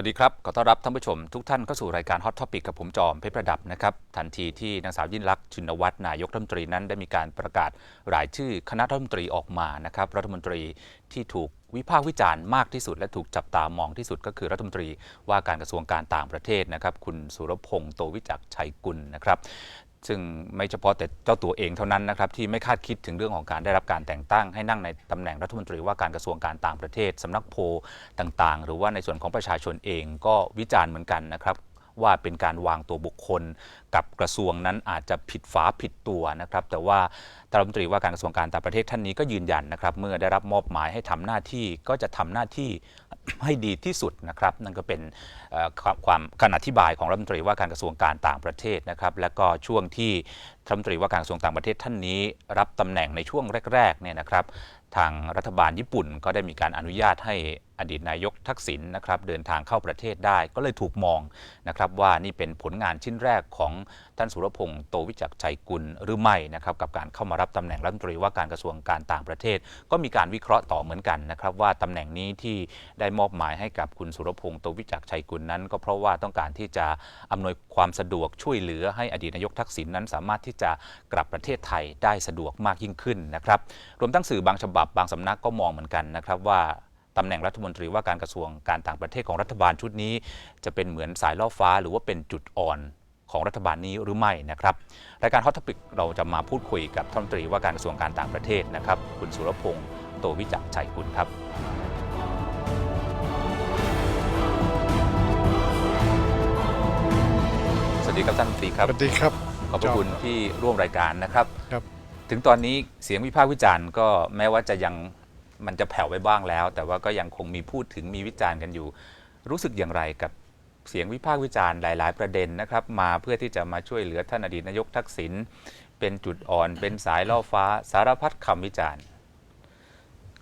วัสดีครับ ขอต้อนรับท่านผู้ชมทุกท่านเข้าสู่รายการ Hot Topic กับผมจอมเพชรประดับนะครับ ทันทีที่นางสาวยิ่งลักษณ์ชินวัตรนายกรัฐมนตรีนั้นได้มีการประกาศรายชื่อคณะรัฐมนตรีออกมานะครับรัฐมนตรีที่ถูกวิพากษ์วิจารณ์มากที่สุด และถูกจับตามองที่สุดก็คือรัฐมนตรีว่าการกระทรวงการต่างประเทศนะครับ คุณสุรพงษ์โตวิจักชัยกุลนะครับ ซึ่งไม่เฉพาะแต่เจ้าตัวเองเท่านั้นนะครับที่ไม่คาดคิดถึงเรื่องของการได้รับการแต่งตั้ง ให้นั่งในตำแหน่งรัฐมนตรีว่าการกระทรวงการต่างประเทศสำนักโพลต่างๆ หรือว่าในส่วนของประชาชนเองก็วิจารณ์เหมือนกันนะครับว่าเป็นการวางตัวบุคคล กับกระทรวงนั้นอาจจะผิดฝาผิดตัวนะครับ แต่ว่ารัฐมนตรีว่าการกระทรวงการต่างประเทศท่านนี้ก็ยืนยันนะครับ เมื่อได้รับมอบหมายให้ทำหน้าที่ก็จะทำหน้าที่ ให้ดีที่สุดนะครับ นั่นก็เป็นความการอธิบายของรัฐมนตรีว่าการกระทรวงการต่างประเทศนะครับ และก็ช่วงที่ รัฐมนตรีว่าการกระทรวงต่างประเทศท่านนี้รับตำแหน่งในช่วงแรกๆเนี่ยนะครับ ทางรัฐบาลญี่ปุ่นก็ได้มีการอนุญาตให้อดีตนายกทักษิณนะครับเดินทางเข้าประเทศได้ ก็เลยถูกมองนะครับว่านี่เป็นผลงานชิ้นแรกของท่านสุรพงษ์โตวิจักชัยกุลหรือไม่นะครับกับการเข้ามารับตำแหน่งรัฐมนตรีว่าการกระทรวงการต่างประเทศ ก็มีการวิเคราะห์ต่อเหมือนกันนะครับว่าตำแหน่งนี้ที่ได้มอบหมายให้กับคุณสุรพงษ์โตวิจักชัยกุลนั้น ก็เพราะว่าต้องการที่จะอำนวยความสะดวกช่วยเหลือให้อดีตนายกทักษิณนั้นสามารถที่จะกลับประเทศไทยได้สะดวกมากยิ่งขึ้นนะครับรวมทั้งสื่อบางฉบับบางสำนักก็มองเหมือนกันนะครับว่าตำแหน่งรัฐมนตรีว่าการกระทรวงการต่างประเทศของรัฐบาลชุดนี้ จะเป็นเหมือนสายล่อฟ้า หรือว่าเป็นจุดอ่อนของรัฐบาลนี้หรือไม่นะครับรายการ Hot Topic เราจะมาพูดคุยกับรัฐมนตรีว่าการกระทรวงการต่างประเทศนะครับคุณสุรพงษ์โตวิจักชัยกุลครับสวัสดีครับท่านรัฐมนตรีครับสวัสดีครับ ขอบพระคุณที่ร่วมรายการนะครับ ครับ ถึงตอนนี้เสียงวิพากษ์วิจารณ์ก็แม้ว่าจะยังมันจะแผ่วไปบ้างแล้ว แต่ว่าก็ยังคงมีพูดถึงมีวิจารณ์กันอยู่ รู้สึกอย่างไรกับเสียงวิพากษ์วิจารณ์หลาย ๆ ประเด็นนะครับ มาเพื่อที่จะมาช่วยเหลือท่านอดีตนายกทักษิณเป็นจุดอ่อนเป็นสายล่อฟ้าสารพัดคำวิจารณ์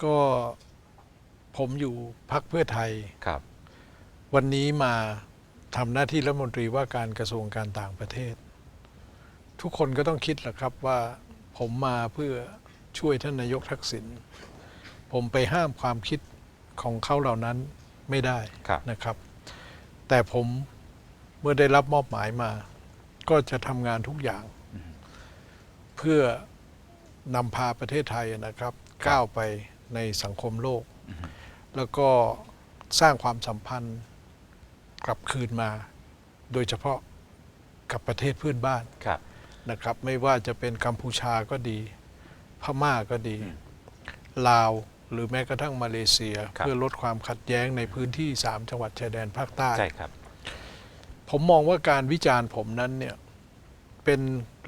ก็ผมอยู่พักเพื่อไทย ครับ วันนี้มาทำหน้าที่รัฐมนตรีว่าการกระทรวงการต่างประเทศ ทุกคนก็ต้องคิดแหละครับว่าผมมาเพื่อช่วยท่านนายกทักษิณผมไปห้ามความคิดของเขาเหล่านั้นไม่ได้ครับนะครับ แต่ผมเมื่อได้รับมอบหมายมา ก็จะทำงานทุกอย่าง เพื่อนำพาประเทศไทยนะครับ ก้าวไปในสังคมโลก แล้วก็สร้างความสัมพันธ์กลับคืนมา โดยเฉพาะกับประเทศเพื่อนบ้านครับ นะครับ ไม่ว่าจะเป็นกัมพูชาก็ดี พม่าก็ดีอืมลาวหรือแม้กระทั่งมาเลเซีย ครับ เพื่อลดความขัดแย้งในพื้นที่ 3 จังหวัดชายแดนภาคใต้ ใช่ครับ ผมมองว่าการวิจารณ์ผมนั้นเนี่ยเป็น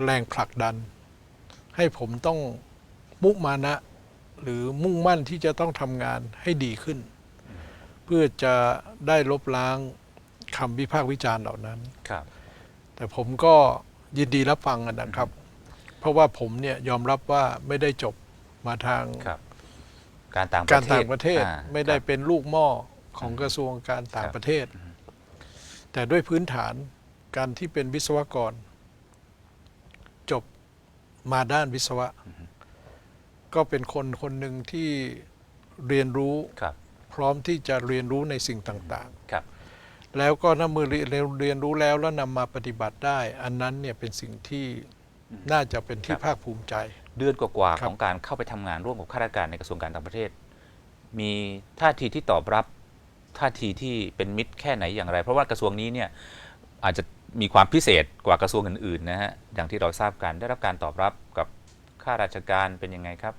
แรงผลักดัน ให้ผมต้องมุมานะ หรือมุ่งมั่นที่จะต้องทำงานให้ดีขึ้น เพื่อจะได้ลบล้างคำวิพากษ์วิจารณ์เหล่านั้น ครับ แต่ผมก็ ยินดีรับฟังอะนะครับ เพราะว่าผมเนี่ยยอมรับว่าไม่ได้จบมาทางครับ การต่างประการเทศต่างประเทศอ่าไม่ได้ครับเป็นลูกหม้อของอืมกระทรวงการต่างครับประเทศ แต่ด้วยพื้นฐานการที่เป็นวิศวกร จบมาด้านวิศวะ ก็เป็นคนคนหนึ่งที่เรียนรู้ครับพร้อมที่จะเรียนรู้ในสิ่งต่าง ครับ ๆ แล้วก็ถ้าเมื่อเรียนเรียนรู้แล้วแล้วนำมาปฏิบัติได้ อันนั้นเนี่ยเป็นสิ่งที่น่าจะเป็นที่ครับภาคภูมิใจ เดือนกว่าครัๆบของการเข้าไปทำงานร่วมกับข้าราชการในกระทรวงการต่างประเทศ มีท่าทีที่ตอบรับท่าทีที่เป็นมิตรแค่ไหนอย่างไร เพราะว่ากระทรวงนี้เนี่ยอาจจะมีความพิเศษกว่ากระทรวงอื่นๆนะฮะอย่างที่เราทราบกันได้รับการตอบรับกับข้าราชการเป็นยังไงครับ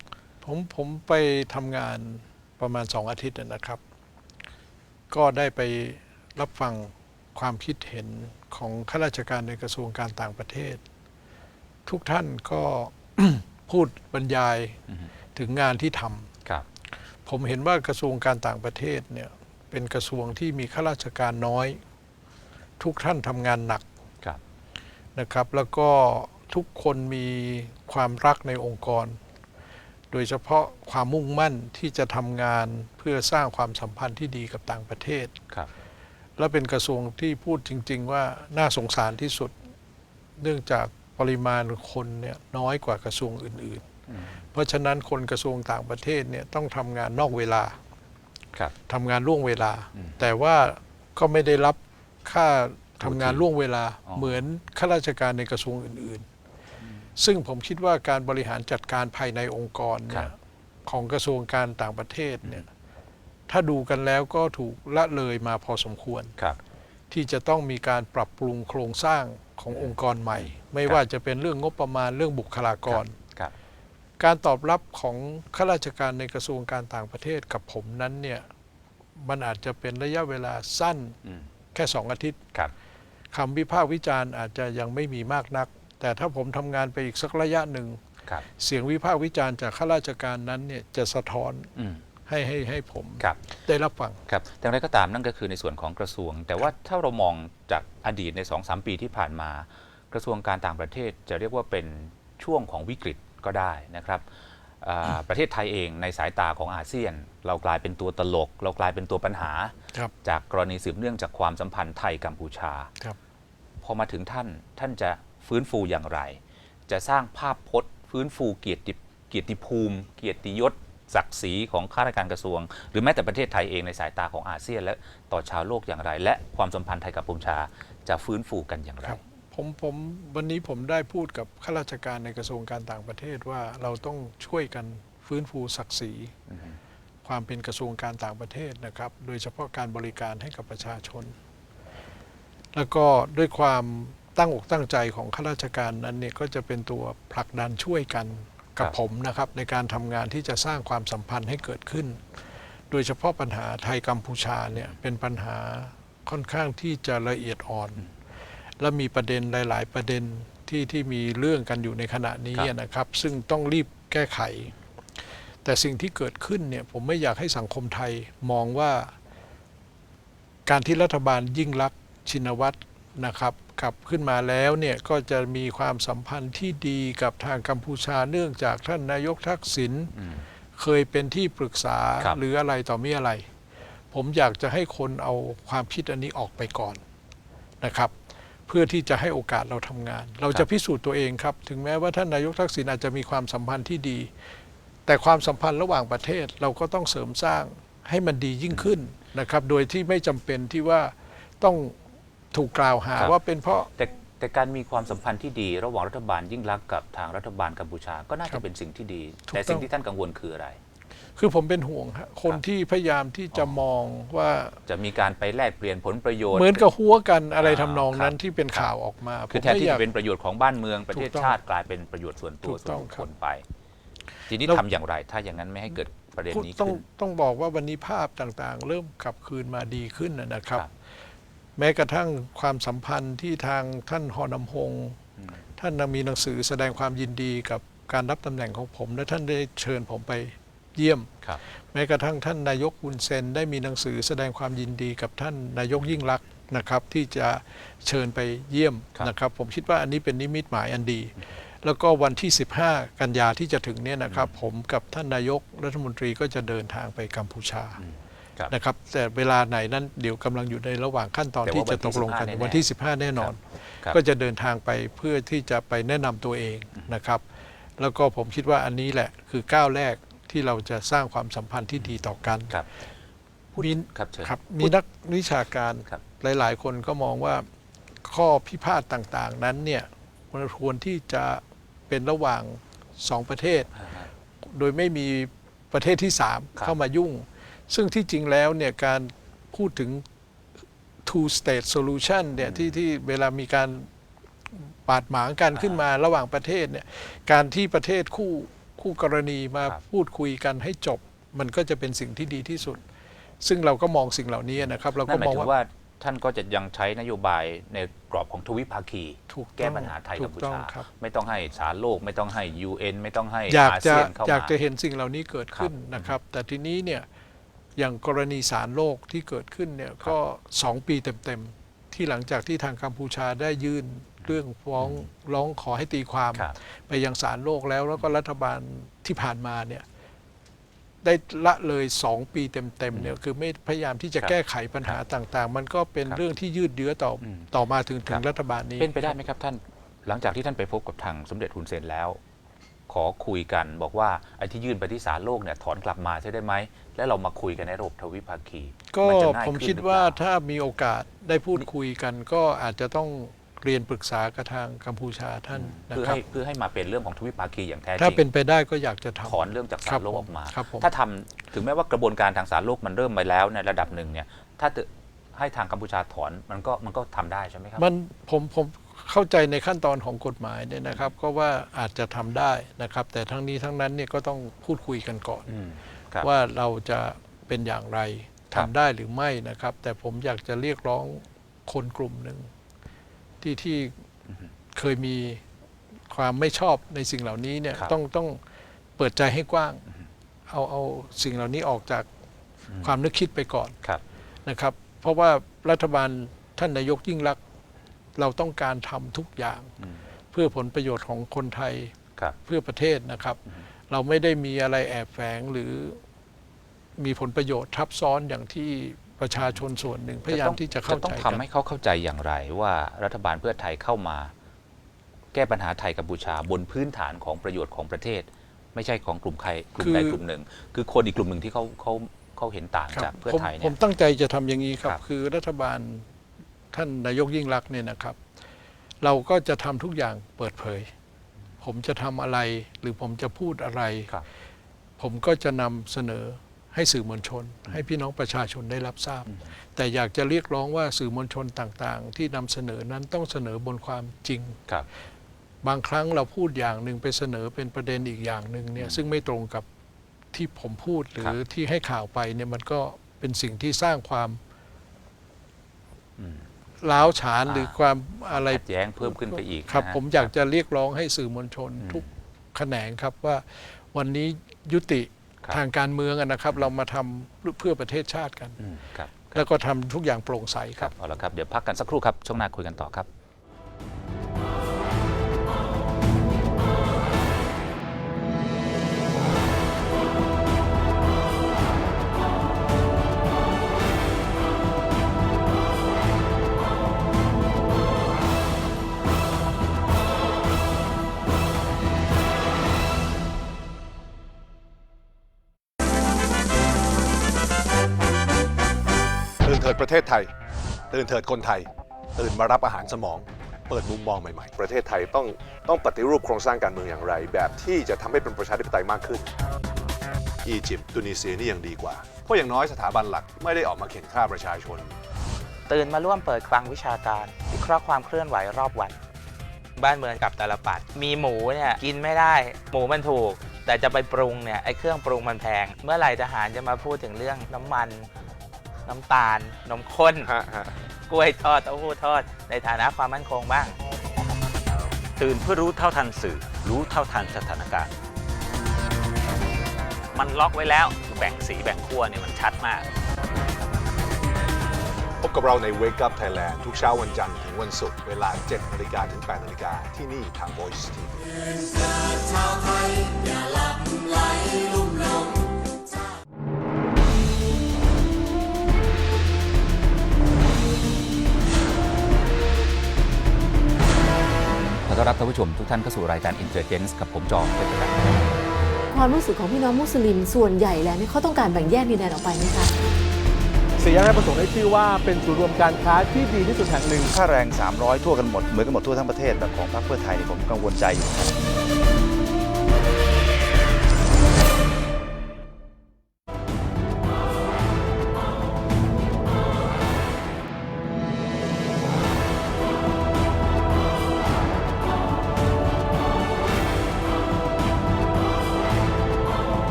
ผมผมไปทำงานประมาณสองอาทิตย์นะครับ ก็ได้ไป รับฟังความคิดเห็นของข้าราชการในกระทรวงการต่างประเทศ ทุกท่านก็พูดบรรยายอือฮึถึงงานที่ทครับำผมเห็นว่ากระทรวงการต่างประเทศเนี่ยเป็นกระทรวงที่มีข้าราชการน้อย ทุกท่านทำงานหนักครับนะครับ แล้วก็ทุกคนมีความรักในองค์กร โดยเฉพาะความมุ่งมั่นที่จะทำงานเพื่อสร้างความสัมพันธ์ที่ดีกับต่างประเทศครับ และเป็นกระทรวงที่พูดจริง ๆ ว่าน่าสงสารที่สุด เนื่องจากปริมาณคนเนี่ยน้อยกว่ากระทรวงอื่นอืมๆเพราะฉะนั้นคนกระทรวงต่างประเทศเนี่ยต้องทำงานนอกเวลาครับทำงานล่วงเวลาอืมแต่ว่าก็ไม่ได้รับค่าทำงานโอทีล่วงเวลาอ๋อเหมือนข้าราชการในกระทรวงอื่น ๆ ซึ่งผมคิดว่าการบริหารจัดการภายในองค์กรครัเนี่ยบของกระทรวงการต่างประเทศเนี่ย ถ้าดูกันแล้วก็ถูกละเลยมาพอสมควร ครับ ที่จะต้องมีการปรับปรุงโครงสร้างขององค์กรใหม่ ไม่ครับว่าจะเป็นเรื่องงบประมาณเรื่องบุคลากร ครับ การตอบรับของข้าราชการในกระทรวงการต่างประเทศกับผมนั้นเนี่ยมันอาจจะเป็นระยะเวลาสั้นอืมแค่สองอาทิตย์ ครับ คำวิพากษ์วิจารณ์อาจจะยังไม่มีมากนัก แต่ถ้าผมทำงานไปอีกสักระยะหนึ่ง ครับ เสียงวิพากษ์วิจารณ์จากข้าราชการนั้นเนี่ยจะสะท้อน อืม ให้ให้ให้ผมครับ ได้รับฟัง ครับแต่อย่างไรก็ตามนั่นก็คือในส่วนของกระทรวง แต่ว่าถ้าเรามองจากอดีตใน2อสปีที่ผ่านมา กระทรวงการต่างประเทศจะเรียกว่าเป็นช่วงของวิกฤตก็ได้นะครับอ่าประเทศไทยเองในสายตาของอาเซียน เรากลายเป็นตัวตลก เรากลายเป็นตัวปัญหา ครับ จากกรณีสืบเนื่องจากความสัมพันธ์ไทยกัมพูชา ครับ พอมาถึงท่านท่านจะฟื้นฟูอย่างไร จะสร้างภาพพจน์ ฟื้นฟูเกียรติเกียรติภูมิ เกียรติยศ ศักดิ์ศรีของข้าราชการกระทรวง หรือแม้แต่ประเทศไทยเองในสายตาของอาเซียนและต่อชาวโลกอย่างไร และความสัมพันธ์ไทยกับกัมพูชาจะฟื้นฟูกันอย่างไรครับผมผมวันนี้ผมได้พูดกับข้าราชการในกระทรวงการต่างประเทศว่าเราต้องช่วยกันฟื้นฟูศักดิ์ศรีอือฮึความเป็นกระทรวงการต่างประเทศนะครับ โดยเฉพาะการบริการให้กับประชาชน แล้วก็ด้วยความตั้งอกตั้งใจของข้าราชการนั้นเนี่ยก็จะเป็นตัวผลักดันช่วยกัน กับครับผมนะครับในการทำงานที่จะสร้างความสัมพันธ์ให้เกิดขึ้น โดยเฉพาะปัญหาไทยกัมพูชาเนี่ยเป็นปัญหาค่อนข้างที่จะละเอียดอ่อน และมีประเด็นหลาย ๆ ประเด็นที่ที่มีเรื่องกันอยู่ในขณะนี้ครับนะครับ ซึ่งต้องรีบแก้ไข แต่สิ่งที่เกิดขึ้นเนี่ยผมไม่อยากให้สังคมไทยมองว่า การที่รัฐบาลยิ่งรักษณ์ชินวัตร นะครับกลับขึ้นมาแล้วเนี่ยก็จะมีความสัมพันธ์ที่ดีกับทางกัมพูชาเนื่องจากท่านนายกทักษิณอืมเคยเป็นที่ปรึกษาครับหรืออะไรต่อมีอะไร ผมอยากจะให้คนเอาความคิดอันนี้ออกไปก่อนนะครับ เพื่อที่จะให้โอกาสเราทำงาน เราจะพิสูจน์ตัวเองครับ ถึงแม้ว่าท่านนายกทักษิณอาจจะมีความสัมพันธ์ที่ดี แต่ความสัมพันธ์ระหว่างประเทศเราก็ต้องเสริมสร้างให้มันดียิ่งขึ้นนะครับ โดยที่ไม่จำเป็นที่ว่าต้อง ถูกกล่าวหาครับ ว่าเป็นเพราะ แต่แต่การมีความสัมพันธ์ที่ดี ระหว่างรัฐบาลยิ่งรักษณ์กับทางรัฐบาลกัมพูชาก็น่าครัจะบเป็นสิ่งที่ดี ถูกแต่สิ่ต้งองที่ท่านกังวลคืออะไร คือผมเป็นห่วงฮะคนครับที่พยายามที่จะอ๋อมองว่าจะมีการไปแลกเปลี่ยนผลประโยชน์ เหมือนกับหัวกันอะไรอ่าทำนองนั้นครับ ที่เป็นครับข่าวออกมาคือผมแทนไม่ที่อยาก จะเป็นประโยชน์ของบ้านเมืองประเทศถูกต้องชาติกลายเป็นประโยชน์ส่วนตัวถูกส่วต้นองบุคคครับลไป ทีนี้แล้วทำอย่างไร ถ้าอย่างนั้นไม่ให้เกิดประเด็นพูดนี้ต้องขึ้น ต้องบอกว่าวันนี้ภาพต่างๆ เริ่มกลับคืนมาดีขึ้นนะนะครับ ครับ แม้กระทั่งความสัมพันธ์ที่ทางท่านฮอนำฮงอืมท่านมีหนังสือแสดงความยินดีกับการรับตำแหน่งของผม และท่านได้เชิญผมไปเยี่ยมครับแม้กระทั่งท่านนายกวุนเซนได้มีหนังสือแสดงความยินดีกับท่านนายกยิ่งรักษณ์นะครับที่จะเชิญไปเยี่ยมครับนะครับผมคิดว่าอันนี้เป็นนิมิตหมายอันดี แล้วก็วันที่ 15 กันยาที่จะถึงเนี่ยนะครับผมกับท่านนายกรัฐมนตรีก็จะเดินทางไปกัมพูชาครับ นะครับแต่เวลาไหนนั้นเดี๋ยวกำลังอยู่ในระหว่างขั้นตอนแต่ว่าที่จะตกลงกันวันที่ 15วันที่15แน่นอนครับก็จะเดินทางไปเพื่อที่จะไปแนะนำตัวเองนะครับ แล้วก็ผมคิดว่าอันนี้แหละคือก้าวแรกที่เราจะสร้างความสัมพันธ์ที่ดีต่อกันครับมีครับเชิญครับมีนักวิชาการครับหลาย ๆ คนก็มองว่าข้อพิพาทต่างๆ นั้นเนี่ยมันควรที่จะเป็นระหว่างสองประเทศอ่าฮะโดยไม่มีประเทศที่สามครับเข้ามายุ่ง ซึ่งที่จริงแล้วเนี่ยการพูดถึง two state solution เนี่ยที่ที่เวลามีการบาดหมางกันขึ้นมาระหว่างประเทศเนี่ยการที่ประเทศคู่คู่กรณีมาครับพูดคุยกันให้จบ มันก็จะเป็นสิ่งที่ดีที่สุด ซึ่งเราก็มองสิ่งเหล่านี้นะครับ เรานั่ก็นหมามอยงถึงว่าว่าท่านก็จะยังใช้นโยบายในกรอบของทวิภาคีถูกต้องแก้ปัญหาไทยถูกัมกพูต้องชาครับไม่ต้องให้สารโลก ไม่ต้องให้ UN ไม่ต้องให้อยากอาจะเซียนเข้าอยากมาจะเห็นสิ่งเหล่านี้เกิดขึ้นครับนะครับ แต่ทีนี้เนี่ย อย่างกรณีสารโลกที่เกิดขึ้นเนี่ยก็สองปีเต็มๆ ที่หลังจากที่ทางกัมพูชาได้ยื่นเรื่องฟ้องร้องขอให้ตีความครับไปยังศาลโลกแล้วแล้วก็รัฐบาลที่ผ่านมาเนี่ยได้ละเลยสองปีเต็มๆเนี่ยคือไม่พยายามที่จะครับแก้ไขปัญหาต่างๆ มันก็เป็นครับเรื่องที่ยืดเยื้อต่ออมต่อมาถึงคถึรังบรัฐบาลนี้ เป็นไปได้ไหมครับท่าน หลังจากที่ท่านไปพบกับทางสมเด็จฮุนเซนแล้ว ขอคุยกันบอกว่าไอ้ที่ยื่นไปที่ศาลโลกเนี่ยถอนกลับมาใช่ได้ไหม แล้วเรามาคุยกันในระบบทวิภาคีก็นจะง่ายผมขึ้นคิดหรือว่าเปล่ถ้ามีโอกาสได้พูดคุยกัน ก็อาจจะต้องเรียนปรึกษากับทางกัมพูชาท่านนะเพื่อครับ ให้เพื่อให้มาเป็นเรื่องของทวิภาคีอย่างแท้จถ้าริงเป็นไปได้ก็อยากจะทำถอนเรื่องจากศาครัลบโลกออกมา ครับผม ถ้าทำถึงแม้ว่ากระบวนการทางศาลโลกมันเริ่มไปแล้วในระดับหนึ่งเนี่ยถ้าจะให้ทางกัมพูชาถอนมันก็มันก็ทำได้ใช่ไหมครับ มันผมผม เข้าใจในขั้นตอนของกฎหมายเนี่ยนะครับ ก็ว่าอาจจะทำได้นะครับ แต่ทั้งนี้ทั้งนั้นเนี่ยก็ต้องพูดคุยกันก่อนอืมครับว่าเราจะเป็นอย่างไรครัทำบได้หรือไม่นะครับ แต่ผมอยากจะเรียกร้องคนกลุ่มหนึ่งที่ที่เคยมีความไม่ชอบในสิ่งเหล่านี้เนี่ยครับต้องต้องเปิดใจให้กว้าง เอาเอาสิ่งเหล่านี้ออกจากความนึกคิดไปก่อนครับนะครับ เพราะว่ารัฐบาลท่านนายกยิ่งรักษณ์ เราต้องการทำทุกอย่างอืมเพื่อผลประโยชน์ของคนไทยครับ เพื่อประเทศนะครับ เราไม่ได้มีอะไรแอบแฝงหรือมีผลประโยชน์ทับซ้อนอย่างที่ประชาชนส่วนหนึ่งพยายามที่จะเข้าต้อใจงกันทำให้เขาเข้าใจอย่างไรว่ารัฐบาลเพื่อไทยเข้ามา แก้ปัญหาไทยกัมพูชาบนพื้นฐานของประโยชน์ของประเทศ ไม่ใช่ของกลุ่มใครกลุ่มใดคือกลุ่มหนึ่ง คือคนอีกกลุ่มหนึ่งที่เขาเขาเขาเห็นต่างครับจากเพื่อผมไทยผเนี่ย มตั้งใจจะทำอย่างนี้ครับ ครับ คือรัฐบาล ท่านนายกยิ่งรักษณ์เนี่ยนะครับ เราก็จะทำทุกอย่างเปิดเผย ผมจะทำอะไรหรือผมจะพูดอะไร ครับ ผมก็จะนำเสนอให้สื่อมวลชน ให้พี่น้องประชาชนได้รับทราบ แต่อยากจะเรียกร้องว่าสื่อมวลชนต่างๆ ที่นำเสนอนั้นต้องเสนอบนความจริง ครับ บางครั้งเราพูดอย่างหนึ่งไปเสนอเป็นประเด็นอีกอย่างหนึ่งเนี่ยซึ่งไม่ตรงกับที่ผมพูดหรืครัอบที่ให้ข่าวไปเนี่ยมันก็เป็นสิ่งที่สร้างความอืม ล้าวฉานอ่าหรือความอะไรขัดแย้งเพิ่มขึ้นไปอีกครับนะฮะผมอยากจะเรียกร้องให้สื่อมวลชนอืมทุกแขนงครับว่าวันนี้ยุติครับทางการเมืองอะนะครับ เรามาทำเพื่อประเทศชาติกันอืมครับแล้วก็ทำทุกอย่างโปร่งใสคครัรับบเอาละครับ เดี๋ยวพักกันสักครู่ครับ ช่วงหน้าคุยกันต่อครับ ประเทศไทย ตื่นเถิดคนไทย ตื่นมารับอาหารสมอง เปิดมุมมองใหม่ ๆ ประเทศไทยต้องต้องปฏิรูปโครงสร้างการเมืองอย่างไร แบบที่จะทำให้เป็นประชาธิปไตยมากขึ้น อียิปต์ตุนิเซียนี่ยังดีกว่า เพราะอย่างน้อยสถาบันหลักไม่ได้ออกมาเข็นฆ่าประชาชน ตื่นมาร่วมเปิดคลังวิชาการวิเคราะห์ความเคลื่อนไหวรอบวัน บ้านเมืองกับตาลปัดมีหมูเนี่ยกินไม่ได้ หมูมันถูก แต่จะไปปรุงเนี่ยไอ้เครื่องปรุงมันแพง เมื่อไหร่ทหารจะมาพูดถึงเรื่องน้ำมัน น้ำตาล นมข้นกล้วยทอดเต้าหู้ทอด ในฐานะความมั่นคงบ้าง ตื่นเพื่อรู้เท่าทันสื่อ รู้เท่าทันสถานการณ์ มันล็อกไว้แล้วแบ่งสีแบ่งขั้วเนี่ยมันชัดมาก พบกับเราใน Wake Up Thailand ทุกเช้าวันจันทร์ถึงวันศุกร์เวลา7นาฬิกาถึง8นาฬิกาที่นี่ทาง Voice TV ขอ ต้อนรับท่านผู้ชมทุกท่านเข้าสู่รายการ Intelligence กับผมจอมเป็นประจำความรู้สึกของพี่น้องมุสลิมส่วนใหญ่แล้วเนี่ยเขาต้องการแบ่งแยกดินแดนออกไปไหมคะสี่แยกราชประสงค์ได้ชื่อว่าเป็นศูนย์รวมการค้าที่ดีที่สุดแห่งหนึ่งค่าแรง 300 ทั่วกันหมดเหมือนกันหมดทั่วทั้งประเทศแบบของพรรคเพื่อไทยนี่ผมกังวลใจอยู่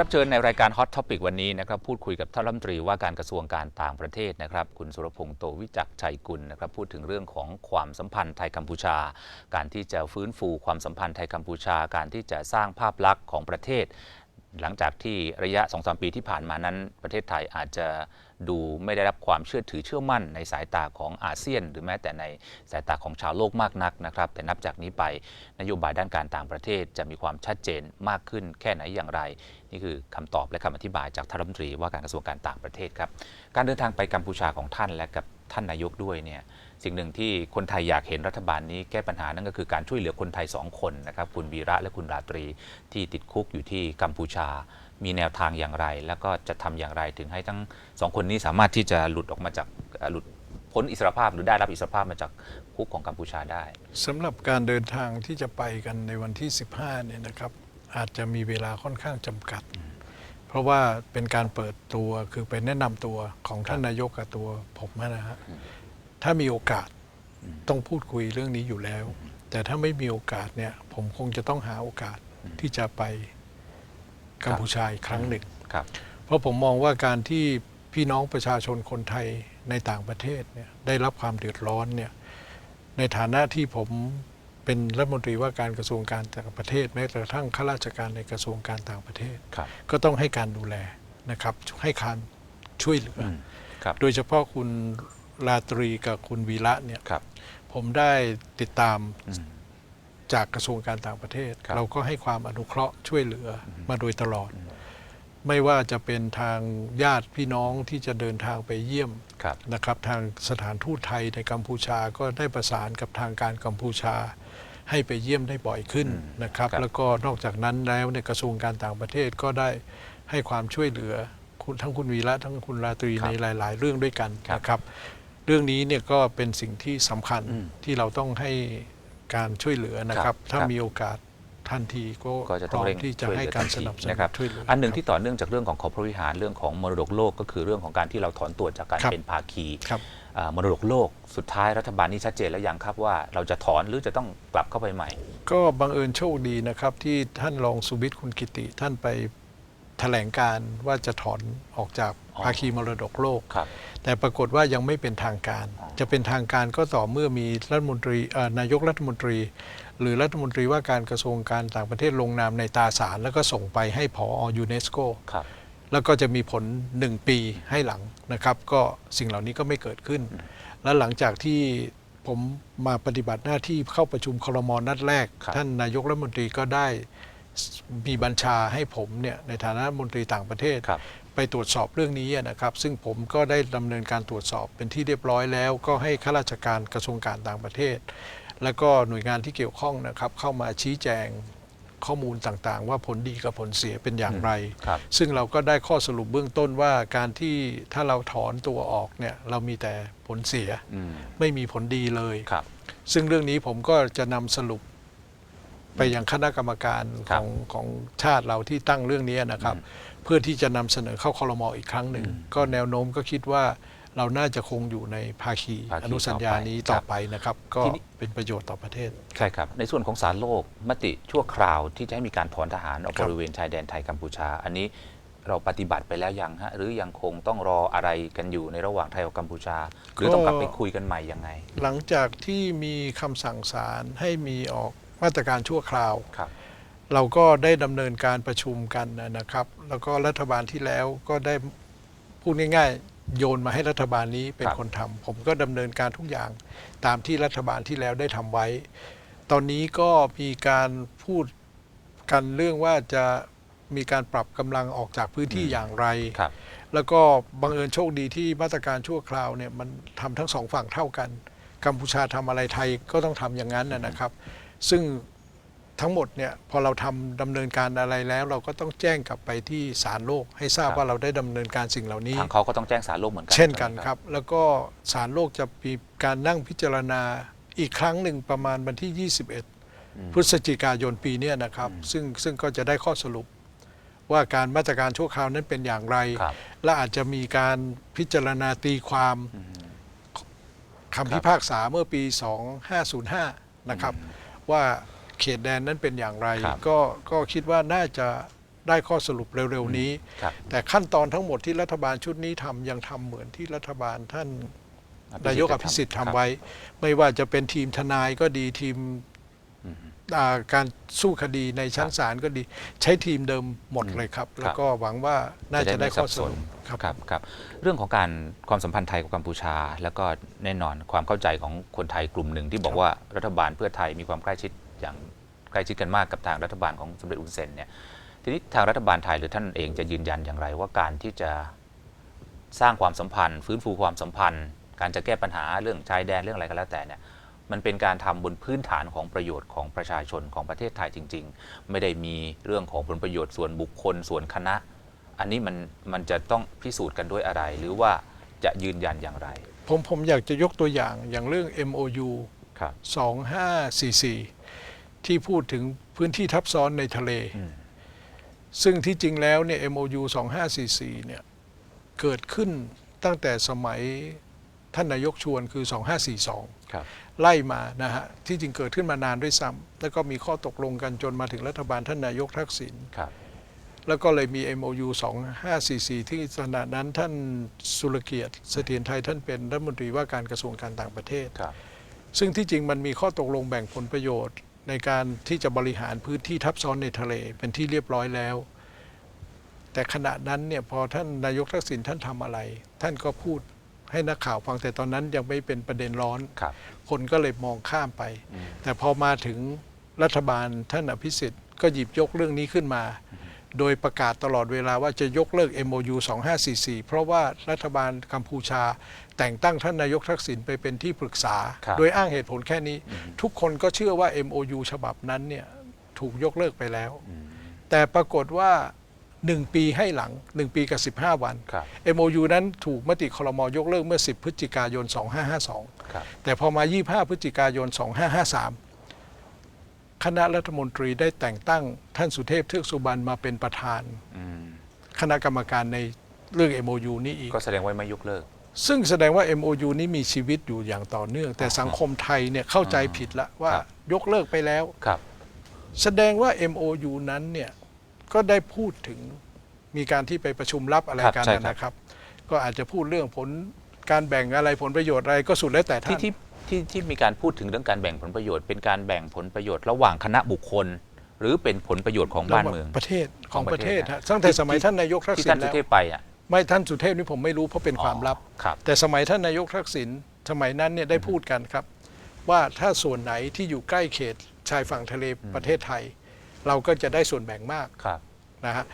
รับเชิญในรายการ Hot Topic วันนี้นะครับพูดคุยกับท่านรัฐมนตรีว่าการกระทรวงการต่างประเทศนะครับ คุณสุรพงษ์โตวิจักชัยกุลนะครับพูดถึงเรื่องของความสัมพันธ์ไทยกัมพูชา การที่จะฟื้นฟูความสัมพันธ์ไทยกัมพูชา การที่จะสร้างภาพลักษณ์ของประเทศ หลังจากที่ระยะ 2-3 ปีที่ผ่านมานั้น ประเทศไทยอาจจะดูไม่ได้รับความเชื่อถือเชื่อมั่นในสายตาของอาเซียน หรือแม้แต่ในสายตาของชาวโลกมากนักนะครับ แต่นับจากนี้ไปนโยบายด้านการต่างประเทศจะมีความชัดเจนมากขึ้นแค่ไหนอย่างไร นี่คือคำตอบและคำอธิบายจากท่านรัฐมนตรีว่าการกระทรวงการต่างประเทศครับการเดินทางไปกัมพูชาของท่านและกับท่านนายกด้วยเนี่ย สิ่งหนึ่งที่คนไทยอยากเห็นรัฐบาลนี้แก้ปัญหานั่นก็คือการช่วยเหลือคนไทยสองคนนะครับคุณวีระและคุณราตรีที่ติดคุกอยู่ที่กัมพูชา มีแนวทางอย่างไร แล้วก็จะทำอย่างไรถึงให้ทั้งสองคนนี้สามารถที่จะหลุดออกมาจากหลุดพ้นอิสรภาพหรือได้รับอิสรภาพมาจากคุกของกัมพูชาได้สำหรับการเดินทางที่จะไปกันในวันที่ 15เนี่ยนะครับอาจจะมีเวลาค่อนข้างจำกัด เพราะว่าเป็นการเปิดตัวคือเป็นแนะนำตัวของท่านนายกกับตัวผมนะฮะ ถ้ามีโอกาสต้องพูดคุยเรื่องนี้อยู่แล้ว แต่ถ้าไม่มีโอกาสเนี่ย ผมคงจะต้องหาโอกาสที่จะไปกัมพูชาอีกครั้งหนึ่งครับเพราะผมมองว่าการที่พี่น้องประชาชนคนไทยในต่างประเทศเนี่ยได้รับความเดือดร้อนเนี่ยในฐานะที่ผมเป็นรัฐมนตรีว่าการกระทรวงการต่างประเทศ แม้กระทั่งข้าราชการในกระทรวงการต่างประเทศครับก็ต้องให้การดูแลนะครับให้การช่วยเหลืออือมครับโดยเฉพาะคุณ ราตรีกับคุณวีระเนี่ยครับ ผมได้ติดตามอืมจากกระทรวงการต่างประเทศ ครับเราก็ให้ความอนุเคราะห์ช่วยเหลืออมาโดยตลอด ไม่ว่าจะเป็นทางญาติพี่น้องที่จะเดินทางไปเยี่ยมครับ นะครับ ทางสถานทูตไทยในกัมพูชาก็ได้ประสานกับทางการกัมพูชา ให้ไปเยี่ยมได้บ่อยขึ้นอืมนะครับ ครับ แล้วก็นอกจากนั้นแล้วในยกระทรวงการต่างประเทศก็ได้ให้ความช่วยเหลือคุณทั้งคุณวีระทั้งคุณราตรีครับในหลาย ๆ เรื่องด้วยกันครับนะครับ เรื่องนี้เนี่ยก็เป็นสิ่งที่สำคัญอืมที่เราต้องให้การช่วยเหลือนะคครัรับบถ้าครับมีโอกาสทันทีก็ก็จะพต้องร้อมเร่งที่จะช่วยเหให้ลือการทันสทีนับสนุนนะครับช่วยเหลืออันหนึ่งครับที่ต่อเนื่องจากเรื่องของขอพระวิหารเรื่องของมรดกโลกก็คือเรื่องของการที่เราถอนตัวจากการครับเป็นภาคีครับอ่ามรดกโลกสุดท้ายรัฐบาลนี้ชัดเจนแล้วยังครับว่าเราจะถอนหรือจะต้องกลับเข้าไปใหม่ ก็บังเอิญโชคดีนะครับ ที่ท่านรองสุวิทย์คุณกิติ ท่านไปแถลงการว่าจะถอนออกจากอ๋อ ภาคีมรดกโลกครับแต่ปรากฏว่ายังไม่เป็นทางการ จะเป็นทางการก็ต่อเมื่อมีรัฐมนตรีเอ่อนายกรัฐมนตรี หรือรัฐมนตรีว่าการกระทรวงการต่างประเทศลงนามในตราสารแล้วก็ส่งไปให้ผอยูเนสโกครับแล้วก็จะมีผล 1 ปีให้หลังนะครับ ก็สิ่งเหล่านี้ก็ไม่เกิดขึ้น และหลังจากที่ผมมาปฏิบัติหน้าที่เข้าประชุมครมนัดแรกครับท่านนายกรัฐมนตรีก็ได้มีบัญชาให้ผมเนี่ยในฐานะรัฐมนตรีต่างประเทศครับ ไปตรวจสอบเรื่องนี้นะครับ ซึ่งผมก็ได้ดำเนินการตรวจสอบเป็นที่เรียบร้อยแล้ว ก็ให้ข้าราชการกระทรวงการต่างประเทศ แล้วก็หน่วยงานที่เกี่ยวข้องนะครับ เข้ามาชี้แจงข้อมูลต่างๆ ว่าผลดีกับผลเสียเป็นอย่างไรครับซึ่งเราก็ได้ข้อสรุปเบื้องต้นว่าการที่ถ้าเราถอนตัวออกเนี่ยเรามีแต่ผลเสียอืมไม่มีผลดีเลยครับซึ่งเรื่องนี้ผมก็จะนำสรุป ไปยังคณะกรรมการครัขบองของชาติเราที่ตั้งเรื่องนี้นะครับอืมเพื่อที่จะนำเสนอเข้าคอรมออีกครั้งหนึ่งอืมก็แนวโน้มก็คิดว่าเราน่าจะคงอยู่ในภาคีภาคีอนุสัญญานี้ต่ต่ออไปไปนะครับ ก็ทีนี้เป็นประโยชน์ต่อประเทศ ใช่ครับ ในส่วนของสารโลกมติชั่วคราวที่จะให้มีการถอนทหารออกครับบริเวณชายแดนไทยกัมพูชา อันนี้เราปฏิบัติไปแล้วยังฮะหรือยังคงต้องรออะไรกันอยู่ในระหว่างไทยกับกัมพูชา หรือต้องกลับไปคุยกันใหม่ยังไง หลังจากที่มีคำสั่งศาลให้มีออก มาตรการชั่วคราว ครับเราก็ได้ดำเนินการประชุมกันนะครับ แล้วก็รัฐบาลที่แล้วก็ได้พูดง่ายๆ โยนมาให้รัฐบาลนี้เป็นครับ คนทำผมก็ดำเนินการทุกอย่างตามที่รัฐบาลที่แล้วได้ทำไว้ ตอนนี้ก็มีการพูดกันเรื่องว่าจะมีการปรับกำลังออกจากพื้นที่อืมอย่างไร ครับ แล้วก็บังเอิญโชคดีที่มาตรการชั่วคราวเนี่ยมันทำทั้งสองฝั่งเท่ากัน กัมพูชาทำอะไรไทยก็ต้องทำอย่างนั้นนะนะครับ ซึ่งทั้งหมดเนี่ยพอเราทำดำเนินการอะไรแล้ว เราก็ต้องแจ้งกลับไปที่ศาลโลก ให้ทราบครับว่าเราได้ดำเนินการสิ่งเหล่านี้ทางเขาก็ต้องแจ้งสารโลกเหมือนกัน เช่นกันใไหมครับ แล้วก็ศาลโลกจะมีการนั่งพิจารณาอีกครั้งหนึ่งประมาณวันที่อืม21 พฤศจิกายนปีเนี้ยนะครับ ซึ่งซึ่งก็จะได้ข้อสรุป ว่าการมาตรการชั่วคราวนั้นเป็นอย่างไรครับและอาจจะมีการพิจารณาตีความอืมคำพิพากษาเมื่อปี 2505 นะครับ ว่าเขตแดนนั้นเป็นอย่างไร ครับก็ก็คิดว่าน่าจะได้ข้อสรุปเร็วๆนี้ ครับ แต่ขั้นตอนทั้งหมดที่รัฐบาลชุดนี้ทำยังทำเหมือนที่รัฐบาลท่าน นายกอภิสิทธิ์ทำไว้ ไม่ว่าจะเป็นทีมทนายก็ดีทีมอืมอ่า การสู้คดีในชั้นครับศาลก็ดี ใช้ทีมเดิมหมดอืมเลยครับครับ แล้วก็หวังว่าน่าจะได้ข้อสรุปครับครับครับเรื่องของการความสัมพันธ์ไทยกับกัมพูชา แล้วก็แน่นอนความเข้าใจของคนไทยกลุ่มหนึ่งที่บอกว่ารัฐบาลเพื่อไทยมีความใกล้ชิดอย่างใกล้ชิดกันมากกับทางรัฐบาลของสมเด็จอุนเซนเนี่ยทีนี้ทางรัฐบาลไทยหรือท่านเองจะยืนยันอย่างไร ว่าการที่จะสร้างความสัมพันธ์ ฟื้นฟูความสัมพันธ์ การจะแก้ปัญหาเรื่องชายแดนเรื่องอะไรก็แล้วแต่เนี่ย มันเป็นการทำบนพื้นฐานของประโยชน์ของประชาชนของประเทศไทยจริง ๆ ไม่ได้มีเรื่องของผลประโยชน์ส่วนบุคคลส่วนคณะ อันนี้มันมันจะต้องพิสูจน์กันด้วยอะไร หรือว่าจะยืนยันอย่างไร ผมผมอยากจะยกตัวอย่างอย่างเรื่อง MOU ครับ2544 ที่พูดถึงพื้นที่ทับซ้อนในทะเลอืมซึ่งที่จริงแล้วเนี่ย MOU 2544เนี่ยเกิดขึ้นตั้งแต่สมัยท่านนายกชวนคือ 2542ครับ ไล่มานะฮะที่จริงเกิดขึ้นมานานด้วยซ้ำแล้วก็มีข้อตกลงกันจนมาถึงรัฐบาลท่านนายกทักษิณครับแล้วก็เลยมี MOU 2544 ที่ขณะนั้นท่านสุรเกียรติเสถียรไทยท่านเป็นรัฐมนตรีว่าการกระทรวงการต่างประเทศ ครับ ซึ่งที่จริงมันมีข้อตกลงแบ่งผลประโยชน์ ในการที่จะบริหารพื้นที่ทับซ้อนในทะเลเป็นที่เรียบร้อยแล้ว แต่ขณะนั้นเนี่ยพอท่านนายกทักษิณท่านทำอะไร ท่านก็พูด ให้นักข่าวฟังแต่ตอนนั้นยังไม่เป็นประเด็นร้อนครับคนก็เลยมองข้ามไปอืมแต่พอมาถึงรัฐบาลท่านอภิสิทธิ์ก็หยิบยกเรื่องนี้ขึ้นมา โดยประกาศตลอดเวลาว่าจะยกเลิก MOU 2544 เพราะว่ารัฐบาลกัมพูชา แต่งตั้งท่านนายกทักษิณไปเป็นที่ปรึกษาครับโดยอ้างเหตุผลแค่นี้ ทุกคนก็เชื่อว่า MOU ฉบับนั้นเนี่ยถูกยกเลิกไปแล้วอืมแต่ปรากฏว่า 1 ปีให้หลัง 1 ปีกับ 15 วัน ครับ MOU นั้นถูกมติคลมยกเลิกเมื่อ 10 พฤศจิกายน 2552 ครับ แต่พอมา 25 พฤศจิกายน 2553 คณะรัฐมนตรีได้แต่งตั้งท่านสุเทพเทือกสุบรรณมาเป็นประธาน อืมคณะกรรมการในเรื่อง MOU นี้อีก ก็แสดงว่าไม่ยกเลิก ซึ่งแสดงว่า MOU นี้มีชีวิตอยู่อย่างต่อเนื่อง แต่สังคมไทยเนี่ยเข้าใจผิดละว่าครับ ยกเลิกไปแล้ว ครับ แสดงว่า MOU นั้นเนี่ย ก็ได้พูดถึงมีการที่ไปประชุมลับอะไรครับกันใช่ครับ นะครับ ก็อาจจะพูดเรื่องผลการแบ่งอะไรผลประโยชน์อะไรก็สุดแล้วแต่ท่าที่น ที่ที่ที่มีการพูดถึงเรื่องการแบ่งผลประโยชน์ เป็นการแบ่งผลประโยชน์ระหว่างคณะบุคคล หรือเป็นผลประโยชน์ของบ้านเมือง ประเทศของประเทศของประเทศฮะตั้งแต่สมัยที่ท่านนายกทักที่ษิณท่านสุแล้วเทพไปอะไม่ท่านสุเทพนี่ผมไม่รู้เพราะเป็นความลับ อ๋อครับ แต่สมัยท่านนายกทักษิณสมัยนั้นเนี่ยได้พูดกันครับ ว่าถ้าส่วนไหนที่อยู่ใกล้เขตชายฝั่งทะเลประเทศไทย เราก็จะได้ส่วนแบ่งมากครับนะฮะ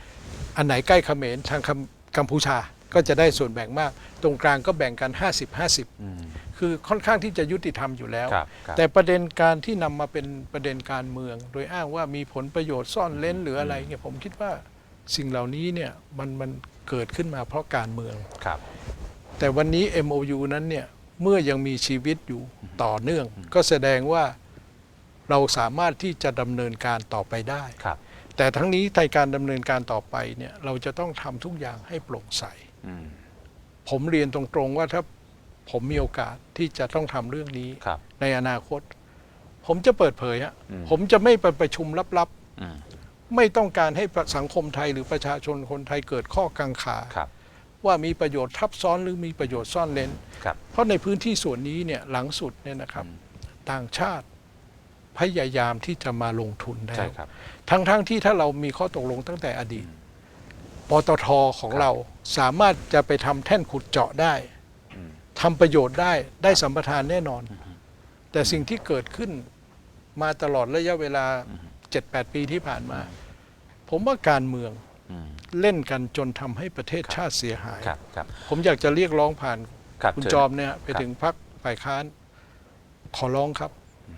อันไหนใกล้เขมรทางกัมกัมพูชาก็จะได้ส่วนแบ่งมาก ตรงกลางก็แบ่งกัน 50อืม50คือค่อนข้างที่จะยุติธรรมอยู่แล้ว ครับครับ แต่ประเด็นการที่นำมาเป็นประเด็นการเมือง โดยอ้างว่ามีผลประโยชน์ซ่อนเล้นหรืออะไรเนี่ยผมคิดว่าสิ่งเหล่านี้เนี่ยมันมันเกิดขึ้นมาเพราะการเมือง ครับ แต่วันนี้ MOU นั้นเนี่ยเมื่อยังมีชีวิตอยู่ต่อเนื่อง ก็แสดงว่า เราสามารถที่จะดำเนินการต่อไปได้ ครับ แต่ทั้งนี้ในการดำเนินการต่อไปเนี่ยเราจะต้องทำทุกอย่างให้โปร่งใส อืม ผมเรียนตรงๆว่าถ้าผมมีโอกาสที่จะต้องทำเรื่องนี้ ครับ ในอนาคต ผมจะเปิดเผยฮะอืม ผมจะไม่ไปประชุมลับอืม ๆ ไม่ต้องการให้สังคมไทยหรือประชาชนคนไทยเกิดข้อกังขา ครับ ว่ามีประโยชน์ทับซ้อนหรือมีประโยชน์ซ่อนเล้น ครับ เพราะในพื้นที่ส่วนนี้เนี่ยหลังสุดเนี่ยนะครับอืมต่างชาติ พยายามที่จะมาลงทุนแล้ใช่วครับ ทั้งๆที่ถ้าเรามีข้อตกลงตั้งแต่อดีต ปตทของครับเราสามารถจะไปทำแท่นขุดเจาะได้ อืม ทำประโยชน์ได้ได้สัมปทานแน่นอน แต่สิ่งที่เกิดขึ้นมาตลอดระยะเวลา 7-8 ปีที่ผ่านมา ผมว่าการเมืองอืมเล่นกันจนทำให้ประเทศครับชาติเสียหาย ครับครับผมอยากจะเรียกร้องผ่านครับคุณเชิญ จอมเนี่ยไปครับ ถึงพักฝ่ายค้าน ขอร้องครับ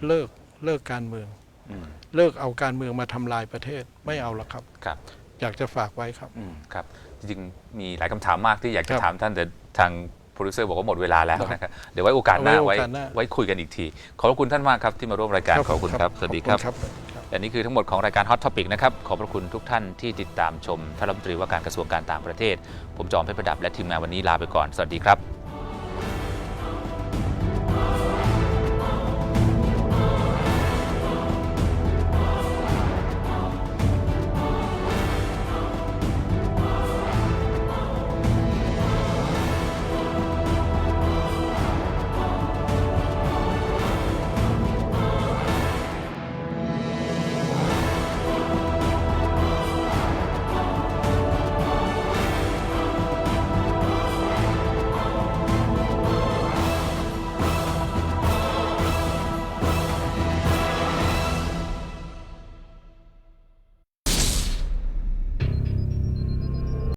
เลิก เลิกการเมือง อืมเลิกเอาการเมืองมาทำลายประเทศไม่เอาละครับ ครับอยากจะฝากไว้ครับ อืมครับ จริงๆ มีหลายคำถามมากที่อยากจะครับถามท่านแต่ทางโปรดิวเซอร์บอกว่าหมดเวลาแล้วนะครับเดี๋ยวไว้โอกาสหน้าเอาไว้ไว้โอกาสหน้า ไว้คุยกันอีกที ขอบพระคุณท่านมากครับที่มาร่วมรายการขอบคุณครับสวัสดีครับ ขอณและนี่คือทั้งหมดของรายการ Hot Topic นะครับ ขอบพระคุณทุกท่านที่ติดตามชมท่านรัฐมนตรีว่าการกระทรวงการต่างประเทศ ผมจอมเพชรประดับและทีมงานวันนี้ลาไปก่อน สวัสดีครับ